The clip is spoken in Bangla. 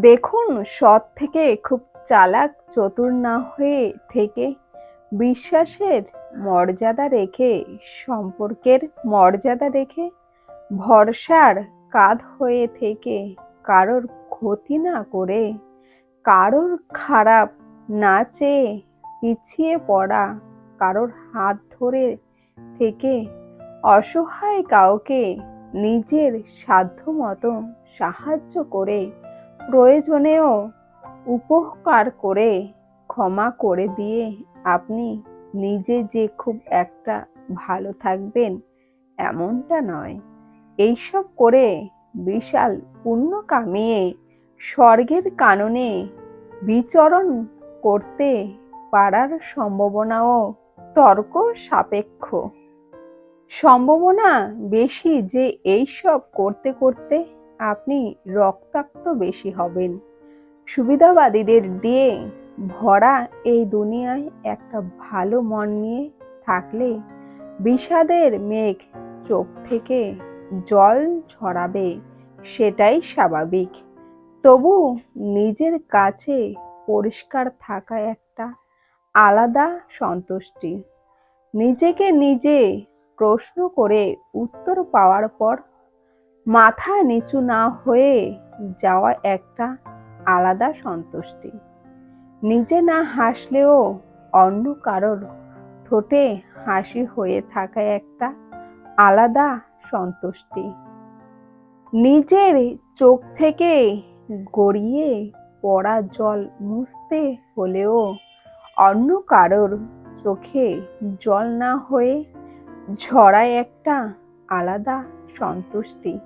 দেখুন, সৎ থেকে খুব চালাক, চতুর না হয়ে থেকে বিশ্বাসের মর্যাদা রেখে, সম্পর্কের মর্যাদা রেখে, ভরসার কাঁধ হয়ে থেকে কারোর ক্ষতি না করে, কারোর খারাপ না চেয়ে পিছিয়ে পড়া, কারোর হাত ধরে থেকে অসহায় কাউকে নিজের সাধ্য মতো সাহায্য করে প্রয়োজনেও উপকার করে, ক্ষমা করে দিয়ে আপনি নিজে যে খুব একটা ভালো থাকবেন এমনটা নয়। এইসব করে বিশাল পুণ্য কামিয়ে স্বর্গের কাননে বিচরণ করতে পারার সম্ভাবনাও তর্ক সাপেক্ষ। সম্ভাবনা বেশি যে এইসব করতে করতে আপনি রক্তাক্ত বেশি হবেন। সুবিধাবাদীদের দিয়ে ভরা এই দুনিয়ায় একটা ভালো মন নিয়ে থাকলে বিষাদের মেঘ চোখ থেকে জল ঝরাবে সেটাই স্বাভাবিক। তবু নিজের কাছে পরিষ্কার থাকা একটা আলাদা সন্তুষ্টি। নিজেকে নিজে প্রশ্ন করে উত্তর পাওয়ার পর মাথা নিচু না হয়ে যাওয়া একটা আলাদা সন্তুষ্টি। নিজে না হাসলেও অন্য কারোর ঠোঁটে হাসি হয়ে থাকা একটা আলাদা সন্তুষ্টি। নিজের চোখ থেকে গড়িয়ে পড়া জল মুছতে হলেও অন্য কারোর চোখে জল না হয়ে ঝরায় একটা আলাদা সন্তুষ্টি।